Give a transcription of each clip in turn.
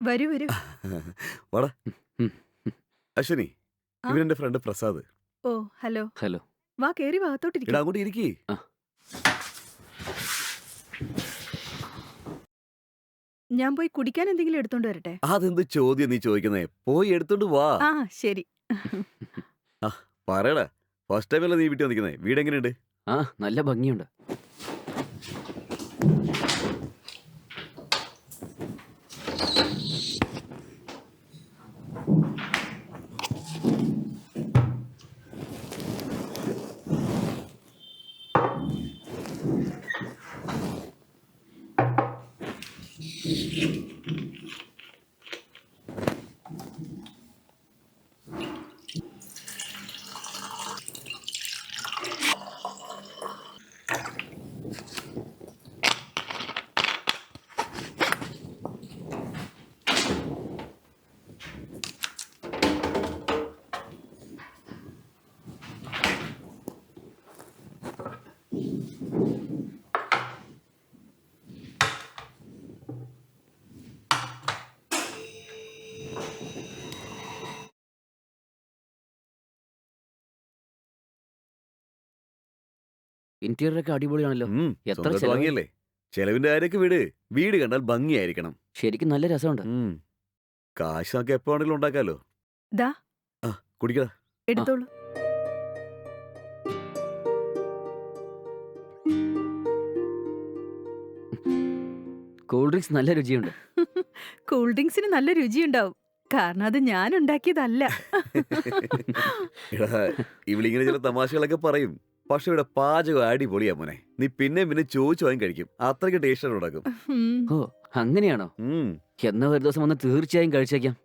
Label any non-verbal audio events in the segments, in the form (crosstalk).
വരൂ വരൂ. (laughs) വാടാ. അശ്വനി? ഇവനെന്റെ ഫ്രണ്ട് പ്രസാദ്. ഓ ഹലോ. ഹലോ. വാ കേറി ഇടാ ഭാഗത്തോട്ടിരിക്കും അങ്ങോട്ട് ഇരിക്കേ. ഞാൻ പോയി കുടിക്കാൻ എന്തെങ്കിലും എടുത്തോണ്ട് വരട്ടെ? അതെന്ത് ചോദ്യം നീ ചോദിക്കുന്നേ? പോയി എടുത്തോണ്ട് വാ. ആ ശരി. പറയടാ. ഫസ്റ്റ് ടൈമല്ലേ നീ വീട്ടിൽ വന്നിരിക്കുന്നേ? വീട് എങ്ങനെയുണ്ട് ആ നല്ല ഭംഗിയുണ്ട്. ഇന്റീരിയർ ഒക്കെ അടിപൊളിയാണല്ലോ. ഉം, എത്ര സ്വന്തമായിട്ട് ചെലവ്? വാങ്ങിയല്ലേ? ചെലവിന്റെ കാര്യമൊക്കെ വീട്. വീട് കണ്ടാൽ ഭംഗിയായിരിക്കണം. ശരിക്കും നല്ല രസമുണ്ട്. ഉം. കാശ് നമുക്ക് എപ്പോ വേണമെങ്കിലും ഉണ്ടാക്കാലോ? ദാ. ആ കുടിക്കടാ. എടുത്തോളൂ. കൂൾ ഡ്രിങ്ക്സ് നല്ല രുചിയുണ്ട്. (laughs) കൂൾ ഡ്രിങ്ക്സിന് നല്ല രുചിയുണ്ടാവും. കാരണം അത് ഞാൻ ഉണ്ടാക്കിയതല്ല. (laughs) എടാ ഇവളിങ്ങനെ ചില തമാശകളൊക്കെ പറയും. പക്ഷെ ഇവിടെ പാചകം അടിപൊളിയാ മോനെ. നീ പിന്നെ പിന്നെ ചോദിച്ചു വാങ്ങി കഴിക്കും. അത്രയ്ക്ക് ടേസ്റ്റ് ഉണ്ടാക്കും ഓ അങ്ങനെയാണോ? ഉം. എന്നാ ഒരു ദിവസം വന്ന് തീർച്ചയായും കഴിച്ചേക്കാം.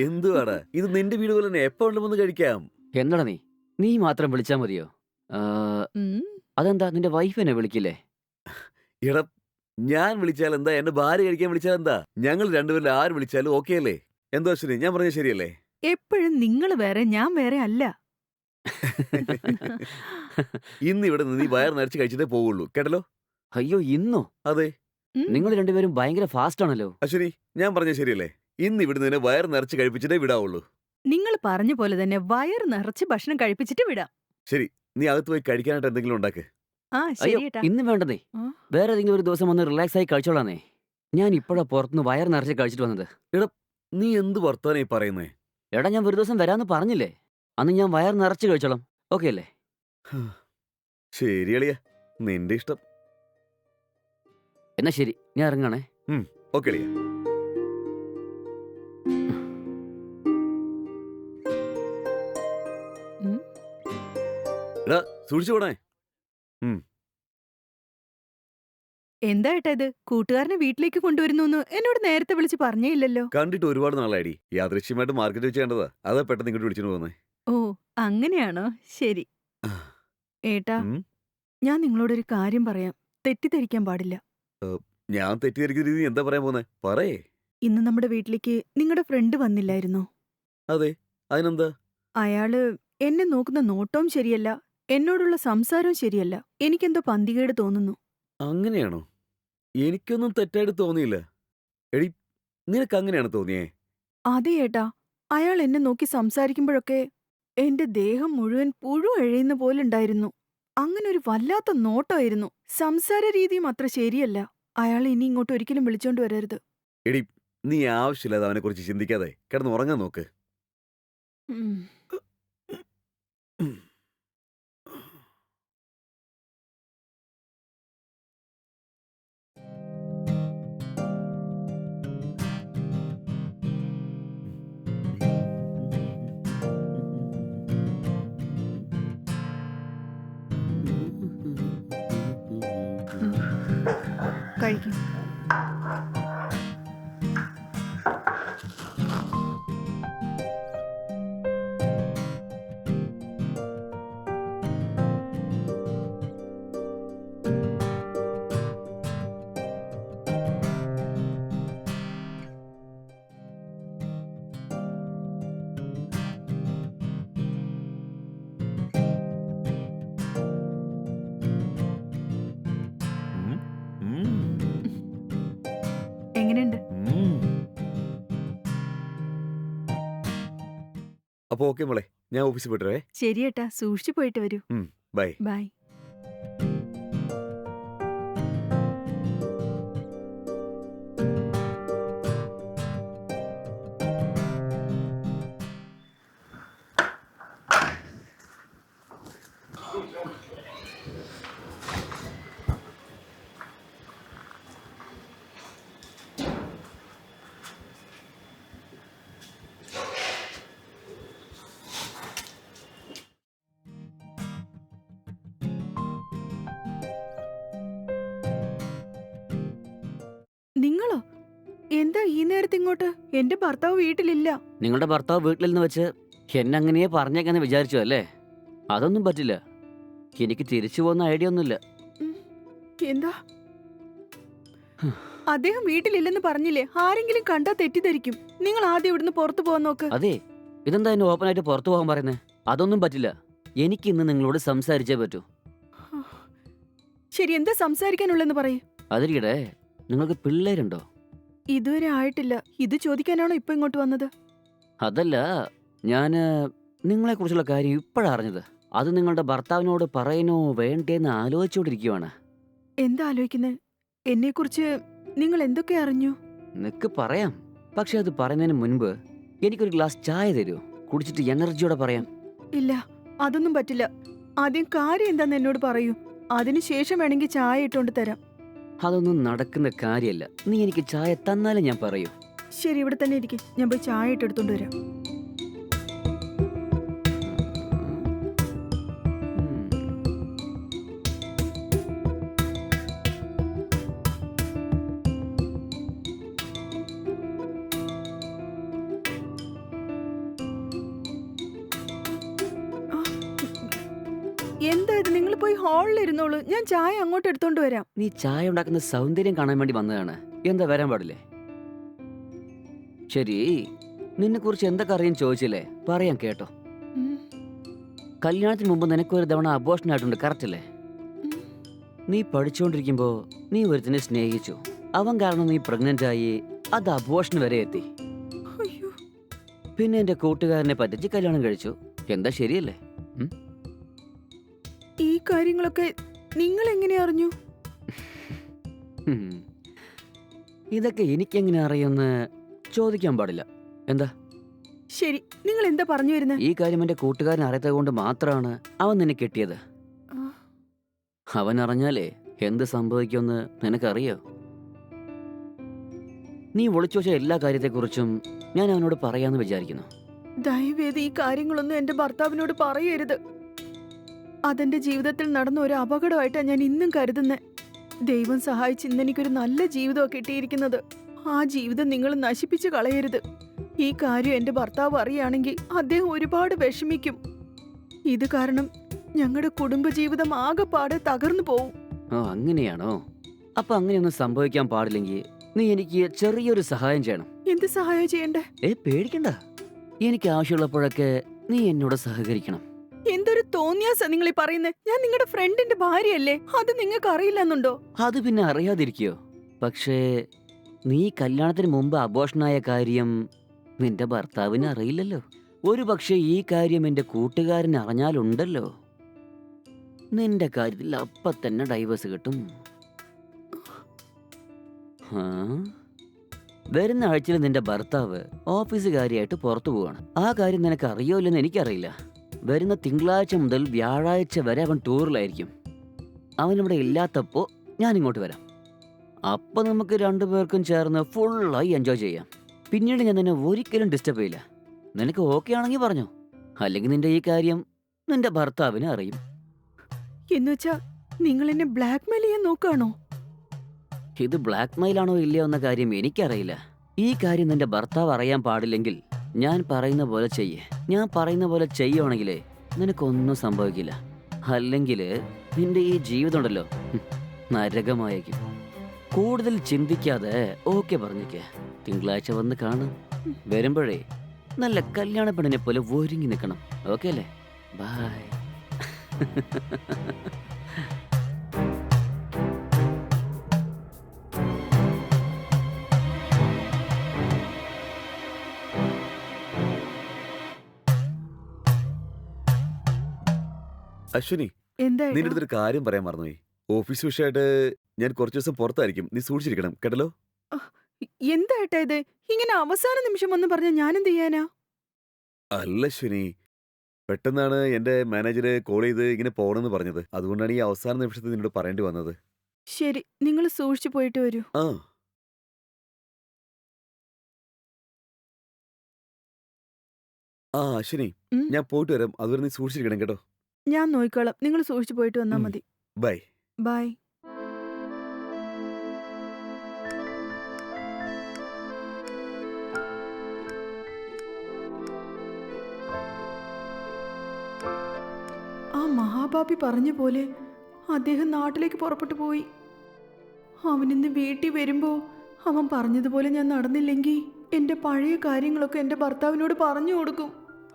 എന്തുവാടാ ഇത് നിന്റെ വീട് പോലെ തന്നെ എപ്പോ ഉണ്ടെന്ന് വന്ന് കഴിക്കാം. എന്നടാ നീ? നീ മാത്രം വിളിച്ചാ മതിയോ? ആ, ഉം. അതെന്താ നിന്റെ വൈഫ് എന്നെ വിളിക്കില്ലേ? ഇട ഞാൻ വിളിച്ചാൽ എന്താ? എന്റെ ഭാര്യ കഴിക്കാൻ വിളിച്ചാൽ എന്താ? ഞങ്ങൾ രണ്ടുപേരിൽ ആര് വിളിച്ചാലും ഓക്കെ അല്ലേ? എന്തോ ശരി ഞാൻ പറഞ്ഞ ശരിയല്ലേ? എപ്പോഴും നിങ്ങൾ വേറെ ഞാൻ വേറെ അല്ല. (laughs) ഇന്ന് ഇവിടെ നിന്ന് നീ വയർ നിറച്ച് കഴിച്ചിട്ടേ പോവുള്ളൂ. കേട്ടല്ലോ? അയ്യോ ഇന്നോ? അതെ. ഉം. നിങ്ങൾ രണ്ടുപേരും ഭയങ്കര ഫാസ്റ്റ് ആണല്ലോ. അശ്വിനി ഞാൻ പറഞ്ഞ ശരിയല്ലേ? ഇന്ന് ഇവിടെ നിന്ന് വയർ നിറച്ച് കഴിപ്പിച്ചിട്ടേ വിടാവുള്ളൂ. നിങ്ങൾ പറഞ്ഞ പോലെ തന്നെ വയർ നിറച്ച് ഭക്ഷണം കഴിപ്പിച്ചിട്ട് വിടാം. ശരി നീ അകത്ത് പോയി കഴിക്കാനായിട്ട് എന്തെങ്കിലും ഉണ്ടാക്ക്. ആ അയ്യോ ശരിയേട്ടാ ഇന്ന് വേണ്ടതേ ആ? വേറെ ഏതെങ്കിലും ഒരു ദിവസം വന്ന് റിലാക്സ് ആയി കഴിച്ചോളാന്നേ. ഞാൻ ഇപ്പോഴാ പുറത്തുനിന്ന് വയർ നിറച്ച് കഴിച്ചിട്ട് വന്നത്. നീ എന്ത് വർത്താനായി പറയുന്നേ? എടാ ഞാൻ ഒരു ദിവസം വരാന്ന് പറഞ്ഞില്ലേ? അന്ന് ഞാൻ വയർ നിറച്ച് കഴിച്ചോളാം. ഓക്കെ അല്ലേ? ശരി അളിയ. നിന്റെ ഇഷ്ടം. എന്നാ ശരി ഞാൻ ഇറങ്ങണേ. ഓക്കെ അളിയ. എടാ സൂക്ഷിച്ചു പോണേ. എന്താ ഏട്ടാ ഇത്? കൂട്ടുകാരനെ വീട്ടിലേക്ക് കൊണ്ടുവരുന്നു എന്നോട് നേരത്തെ വിളിച്ച് പറഞ്ഞേ ഇല്ലല്ലോ. കണ്ടിട്ട് ഒരുപാട് നാളായി യാദൃശ്യമായിട്ട് മാർക്കറ്റ് വെച്ച് കണ്ടതാ. അതാ പെട്ടെന്ന് ഇങ്ങോട്ട് വിളിച്ചിട്ട് പോന്നേ ഓ അങ്ങനെയാണോ? ശരി. ഏട്ടാ ഉം. ഞാൻ നിങ്ങളോടൊരു കാര്യം പറയാം. തെറ്റിദ്ധരിക്കാൻ പാടില്ല. ഞാൻ തെറ്റിദ്ധരിക്കുന്ന എന്താ പറയാൻ പോന്നെ? പറയേ. ഇന്ന് നമ്മുടെ വീട്ടിലേക്ക് നിങ്ങളുടെ ഫ്രണ്ട് വന്നില്ലായിരുന്നോ? അതെ അതിനെന്താ? അയാൾ എന്നെ നോക്കുന്ന നോട്ടവും ശരിയല്ല എന്നോടുള്ള സംസാരവും ശരിയല്ല. എനിക്കെന്തോ പന്തികേട് തോന്നുന്നു. അങ്ങനെയാണോ? എനിക്കൊന്നും തെറ്റായിട്ട് തോന്നിയില്ല. എടി നിനക്ക് അങ്ങനെയാണ് തോന്നിയേ? അതെ ഏട്ടാ. അയാൾ എന്നെ നോക്കി സംസാരിക്കുമ്പോഴൊക്കെ എന്റെ ദേഹം മുഴുവൻ പുഴു എഴയുന്ന പോലുണ്ടായിരുന്നു അങ്ങനെ ഒരു വല്ലാത്ത നോട്ടമായിരുന്നു സംസാര രീതിയും അത്ര ശരിയല്ല. അയാൾ ഇനി ഇങ്ങോട്ട് ഒരിക്കലും വിളിച്ചോണ്ട് വരരുത്. എടി നീ ആവശ്യമില്ലാതെ അവനെ കുറിച്ച് ചിന്തിക്കാതെ കിടന്ന് ഉറങ്ങാൻ നോക്ക്. ഉം. Kaique. എങ്ങനെയുണ്ട് അപ്പൊ ഓക്കെ മോളെ ഞാൻ ഓഫീസിൽ പോയിട്ടേ ശരി ഏട്ടാ സൂക്ഷിച്ചു പോയിട്ട് വരൂ. ബൈ. ബൈ. ഈ നേരത്തെ ഇങ്ങോട്ട്? എന്റെ ഭർത്താവ് വീട്ടിലില്ല. നിങ്ങളുടെ ഭർത്താവ് വീട്ടിൽ നിന്ന് വെച്ച് എന്നെ അങ്ങനെയേ പറഞ്ഞേക്കെന്ന് വിചാരിച്ചു അല്ലേ? അതൊന്നും പറ്റില്ല. എനിക്ക് തിരിച്ചു പോകുന്ന ഐഡിയ ഒന്നുമില്ല. എന്താ? അദ്ദേഹം വീട്ടിലില്ലെന്ന് പറഞ്ഞില്ലേ? ആരെങ്കിലും കണ്ടാ തെറ്റിദ്ധരിക്കും. നിങ്ങൾ ആദ്യം ഇവിടുന്ന് പുറത്തു പോകാൻ നോക്ക്. അതെ. ഇതെന്താ എന്നെ ഓപ്പൺ ആയിട്ട് പുറത്തു പോകാൻ പറയുന്നത് അതൊന്നും പറ്റില്ല. എനിക്ക് ഇന്ന് നിങ്ങളോട് സംസാരിച്ചേ പറ്റൂ. ശരി എന്താ സംസാരിക്കാനുള്ളെന്ന് പറയൂ. അതിരിക്കട്ടെ. നിങ്ങൾക്ക് പിള്ളേരുണ്ടോ? ഇതുവരെ ആയിട്ടില്ല. ഇത് ചോദിക്കാനാണോ ഇപ്പൊ ഇങ്ങോട്ട് വന്നത്? അതല്ല ഞാൻ നിങ്ങളെക്കുറിച്ചുള്ള കാര്യം ഇപ്പോഴാണ് അറിഞ്ഞത്. അത് നിങ്ങളുടെ ഭർത്താവിനോട് പറയണോ വേണ്ടേന്ന് ആലോചിച്ചുകൊണ്ടിരിക്കുവാണ് എന്താ ആലോചിക്കുന്നത് എന്നെ കുറിച്ച് നിങ്ങൾ എന്തൊക്കെ അറിഞ്ഞു? നിനക്ക് പറയാം. പക്ഷെ അത് പറയുന്നതിന് മുൻപ് എനിക്കൊരു ഗ്ലാസ് ചായ തരുമോ കുടിച്ചിട്ട് എനർജിയോടെ പറയാം. ഇല്ല അതൊന്നും പറ്റില്ല. ആദ്യം കാര്യം എന്താന്ന് എന്നോട് പറയൂ. അതിനുശേഷം വേണമെങ്കിൽ ചായ ഇട്ടുകൊണ്ട് തരാം. അതൊന്നും നടക്കുന്ന കാര്യമല്ല നീ എനിക്ക് ചായ തന്നാലേ ഞാൻ പറയൂ. ശരി ഇവിടെ തന്നെ ഇരിക്കും. ഞാൻ പോയി ചായ ഇട്ടെടുത്തോണ്ട് വരാം. എന്താ ഇത്? നിങ്ങൾ പോയി ഹാളിൽ ഇരുന്നോളൂ. ഞാൻ ചായ അങ്ങോട്ട് എടുത്തോണ്ട് വരാം. നീ ചായ ഉണ്ടാക്കുന്ന സൗന്ദര്യം കാണാൻ വേണ്ടി വന്നതാണ്. എന്താ വരാൻ പാടില്ലേ? ശരി നിന്നെ കുറിച്ച് എന്തൊക്കെ അറിയാൻ ചോദിച്ചില്ലേ? പറയാൻ കേട്ടോ. കല്യാണത്തിന് മുമ്പ് നിനക്കൊരു തവണ അബോഷൻ ആയിട്ടുണ്ട് കറക്റ്റ് അല്ലേ? നീ പഠിച്ചുകൊണ്ടിരിക്കുമ്പോ നീ ഒരുത്തിനെ സ്നേഹിച്ചു. അവൻ കാരണം നീ പ്രഗ്നന്റ് ആയി അത് അബോഷൻ വരെ എത്തി. പിന്നെ എന്റെ കൂട്ടുകാരനെ പറ്റിച്ച് കല്യാണം കഴിച്ചു. എന്താ ശരിയല്ലേ? ഈ കാര്യങ്ങളൊക്കെ നിങ്ങൾ എങ്ങനെ അറിഞ്ഞു ഇതൊക്കെ എനിക്ക് എങ്ങനെ അറിയുമെന്ന് ചോദിക്കാൻ പാടില്ല. എന്താ? ശരി നിങ്ങൾ എന്താ പറഞ്ഞു വരുന്നത് ഈ കാര്യം എന്റെ കൂട്ടുകാരൻ അറിയാത്തത് കൊണ്ട് മാത്രമാണ് അവൻ നിന്നെ കെട്ടിയത്. അവൻ അറിഞ്ഞാലേ എന്ത് സംഭവിക്കുമെന്ന് നിനക്കറിയോ? നീ ഒളിച്ചു വെച്ച എല്ലാ കാര്യത്തെക്കുറിച്ചും ഞാൻ അവനോട് പറയാന്ന് വിചാരിക്കുന്നു. ദയവേത് ഈ കാര്യങ്ങളൊന്നും എന്റെ ഭർത്താവിനോട് പറയരുത്. അതെന്റെ ജീവിതത്തിൽ നടന്ന ഒരു അപകടമായിട്ടാണ് ഞാൻ ഇന്നും കരുതുന്നത് ദൈവം സഹായിച്ച് ഇന്ന് എനിക്കൊരു നല്ല ജീവിതമാണ് കിട്ടിയിരിക്കുന്നത്. ആ ജീവിതം നിങ്ങൾ നശിപ്പിച്ചു കളയരുത്. ഈ കാര്യം എന്റെ ഭർത്താവ് അറിയുകയാണെങ്കിൽ അദ്ദേഹം ഒരുപാട് വിഷമിക്കും. ഇത് കാരണം ഞങ്ങളുടെ കുടുംബജീവിതം ആകെപ്പാടെ തകർന്നു പോവും. ഓ അങ്ങനെയാണോ? അപ്പൊ അങ്ങനെയൊന്നും സംഭവിക്കാൻ പാടില്ലെങ്കിൽ നീ എനിക്ക് ചെറിയൊരു സഹായം ചെയ്യണം. എന്ത് സഹായം ചെയ്യണ്ടേ? ഏ പേടിക്കണ്ട. എനിക്ക് ആവശ്യമുള്ളപ്പോഴൊക്കെ നീ എന്നോട് സഹകരിക്കണം. എന്തൊരു തോന്നിയാസ നിങ്ങൾ ഈ പറയുന്നത് ഞാൻ നിങ്ങളുടെ ഫ്രണ്ടിന്റെ ഭാര്യയല്ലേ. അത് നിങ്ങൾക്ക് അറിയില്ലെന്നുണ്ടോ? അത് പിന്നെ അറിയാതിരിക്കോ. പക്ഷേ നീ കല്യാണത്തിന് മുമ്പ് അബോഷനായ കാര്യം നിന്റെ ഭർത്താവിന് അറിയില്ലല്ലോ. ഒരു പക്ഷേ ഈ കാര്യം എന്റെ കൂട്ടുകാരൻ അറിഞ്ഞാലുണ്ടല്ലോ. നിന്റെ കാര്യത്തിൽ അപ്പ തന്നെ ഡൈവേഴ്സ് കിട്ടും? വരുന്ന ആഴ്ചയിൽ നിന്റെ ഭർത്താവ് ഓഫീസുകാരിയായിട്ട് പുറത്തു പോവാണ്. ആ കാര്യം നിനക്ക് അറിയോ ഇല്ലെന്ന് എനിക്കറിയില്ല. വരുന്ന തിങ്കളാഴ്ച മുതൽ വ്യാഴാഴ്ച വരെ അവൻ ടൂറിലായിരിക്കും. അവനിവിടെ ഇല്ലാത്തപ്പോൾ ഞാൻ ഇങ്ങോട്ട് വരാം. അപ്പം നമുക്ക് രണ്ടുപേർക്കും ചേർന്ന് ഫുള്ളായി എൻജോയ് ചെയ്യാം. പിന്നീട് ഞാൻ നിന്നെ ഒരിക്കലും ഡിസ്റ്റർബ് ചെയ്യില്ല. നിനക്ക് ഓക്കെ ആണെങ്കിൽ പറഞ്ഞോ. അല്ലെങ്കിൽ നിന്റെ ഈ കാര്യം നിന്റെ ഭർത്താവിനെ അറിയും. എന്നുവെച്ചാ നിങ്ങൾ എന്നെ ബ്ലാക്ക്മെയിൽ ചെയ്യാൻ നോക്കുകയാണോ? ഇത് ബ്ലാക്ക്മെയിൽ ആണോ ഇല്ലയോ എന്ന കാര്യം എനിക്കറിയില്ല. ഈ കാര്യം നിന്റെ ഭർത്താവ് അറിയാൻ പാടില്ലെങ്കിൽ ഞാൻ പറയുന്ന പോലെ ചെയ്യേ. ഞാൻ പറയുന്ന പോലെ ചെയ്യുവാണെങ്കിലേ നിനക്കൊന്നും സംഭവിക്കില്ല. അല്ലെങ്കിൽ നിന്റെ ഈ ജീവിതം ഉണ്ടല്ലോ നരകമായേക്കും. കൂടുതൽ ചിന്തിക്കാതെ ഓക്കെ പറഞ്ഞേക്ക്. തിങ്കളാഴ്ച വന്ന് കാണും. വരുമ്പോഴേ നല്ല കല്യാണ പെണ്ണിനെ പോലെ ഒരുങ്ങി നിൽക്കണം. ഓക്കെ അല്ലേ? ബൈ. (laughs) അശ്വിനി എന്താ നിന്റെ? അടുത്തൊരു കാര്യം പറയാൻ മറന്നുപോയി. ഓഫീസ് വിഷയമായിട്ട് ഞാൻ കുറച്ചു ദിവസം പുറത്തായിരിക്കും. നീ സൂക്ഷിച്ചിരിക്കണം കേട്ടല്ലോ? എന്തായിട്ടാ ഇത്? ഇങ്ങനെ അവസാന നിമിഷം ഒന്നും പറഞ്ഞ ഞാനെന്ത് ചെയ്യാനാ? അല്ല അശ്വിനി പെട്ടെന്നാണ് എന്റെ മാനേജർ കോൾ ചെയ്ത് ഇങ്ങനെ പോകണമെന്ന് പറഞ്ഞത്. അതുകൊണ്ടാണ് ഈ അവസാന നിമിഷത്തിൽ നിന്നോട് പറയേണ്ടി വന്നത്. ശരി നിങ്ങൾ സൂക്ഷിച്ചു പോയിട്ട് വരൂ. ആ. ആ അശ്വിനി ഉം. ഞാൻ പോയിട്ട് വരാം. അതുവരെ നീ സൂക്ഷിച്ചിരിക്കണം കേട്ടോ? ഞാൻ നോക്കിക്കോളാം നിങ്ങൾ സൂക്ഷിച്ചു പോയിട്ട് വന്നാൽ മതി. ബൈ. ബൈ. ആ മഹാപാപി പറഞ്ഞ പോലെ അദ്ദേഹം നാട്ടിലേക്ക് പുറപ്പെട്ടു പോയി. അവനിന്ന് വീട്ടിൽ വരുമ്പോ അവൻ പറഞ്ഞതുപോലെ ഞാൻ നടന്നില്ലെങ്കിൽ എന്റെ പഴയ കാര്യങ്ങളൊക്കെ എന്റെ ഭർത്താവിനോട് പറഞ്ഞു കൊടുക്കും.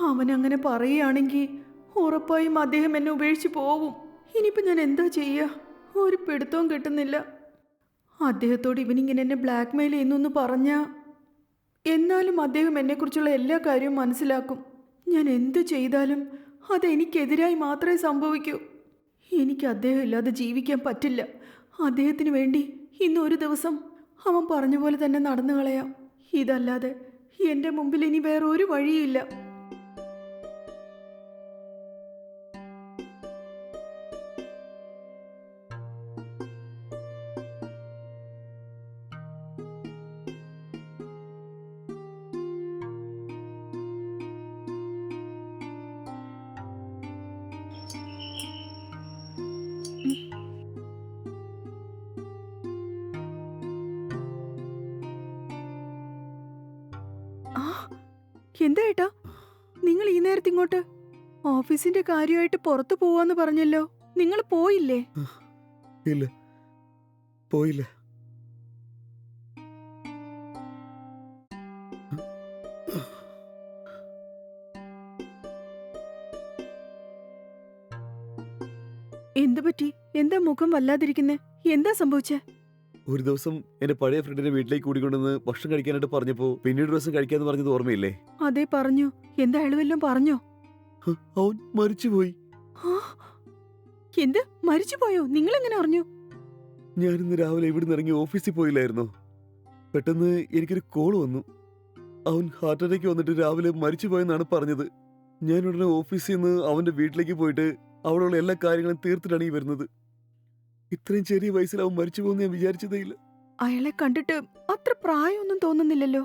അവൻ അങ്ങനെ പറയുകയാണെങ്കിൽ ഉറപ്പായും അദ്ദേഹം എന്നെ ഉപേക്ഷിച്ച് പോവും. ഇനിയിപ്പോൾ ഞാൻ എന്താ ചെയ്യുക ഒരു പിടുത്തവും കിട്ടുന്നില്ല. അദ്ദേഹത്തോട് ഇവനിങ്ങനെ എന്നെ ബ്ലാക്ക് മെയിൽ ചെയ്യുന്നു പറഞ്ഞാൽ എന്നാലും അദ്ദേഹം എന്നെക്കുറിച്ചുള്ള എല്ലാ കാര്യവും മനസ്സിലാക്കും. ഞാൻ എന്ത് ചെയ്താലും അതെനിക്കെതിരായി മാത്രമേ സംഭവിക്കൂ. എനിക്ക് അദ്ദേഹം ഇല്ലാതെ ജീവിക്കാൻ പറ്റില്ല. അദ്ദേഹത്തിന് വേണ്ടി ഇന്ന് ഒരു ദിവസം അവൻ പറഞ്ഞ പോലെ തന്നെ നടന്നു കളയാം. ഇതല്ലാതെ എന്റെ മുമ്പിൽ ഇനി വേറൊരു വഴിയില്ല. എന്താ ഏട്ടാ? നിങ്ങൾ ഈ നേരത്തെ ഇങ്ങോട്ട് ഓഫീസിന്റെ കാര്യമായിട്ട് പുറത്തു പോവാന്ന് പറഞ്ഞല്ലോ. നിങ്ങൾ പോയില്ലേ? ഇല്ല. പോയില്ല. എന്തു പറ്റി? എന്താ മുഖം വല്ലാതിരിക്കുന്നേ? എന്താ സംഭവിച്ചേ? ഒരു ദിവസം എന്റെ പഴയ ഫ്രണ്ടിന്റെ വീട്ടിലേക്ക് കൂടിക്കൊണ്ടെന്ന് ഭക്ഷണം കഴിക്കാനായിട്ട് പറഞ്ഞപ്പോ പിന്നീട് ദിവസം കഴിക്കാന്ന് പറഞ്ഞത് ഓർമ്മയില്ലേ? അതെ പറഞ്ഞു. എന്താ അയാൾ വല്ലതും പറഞ്ഞോ? ഹ്, അവൻ മരിച്ചുപോയി. ആ, എന്ത്? മരിച്ചുപോയോ? നിങ്ങൾ എങ്ങനെ അറിഞ്ഞു? ഞാൻ ഇന്ന് രാവിലെ ഇവിടുന്ന് ഇറങ്ങി ഓഫീസിൽ പോയില്ലായിരുന്നു? പെട്ടെന്ന് എനിക്കൊരു കോൾ വന്നു. അവൻ ഹാർട്ട് അറ്റാക്ക് വന്നിട്ട് രാവിലെ മരിച്ചുപോയെന്നാണ് പറഞ്ഞത്. ഞാൻ ഉടനെ ഓഫീസിൽ നിന്ന് അവന്റെ വീട്ടിലേക്ക് പോയിട്ട് അവിടെയുള്ള എല്ലാ കാര്യങ്ങളും തീർത്തിട്ടാണ് ഈ വരുന്നത്. ഇത്രയും ചെറിയ വയസ്സിൽ അവൻ മരിച്ചു പോകുന്ന ഞാൻ വിചാരിച്ചതേ ഇല്ല. അയാളെ കണ്ടിട്ട് അത്ര പ്രായമൊന്നും തോന്നുന്നില്ലല്ലോ.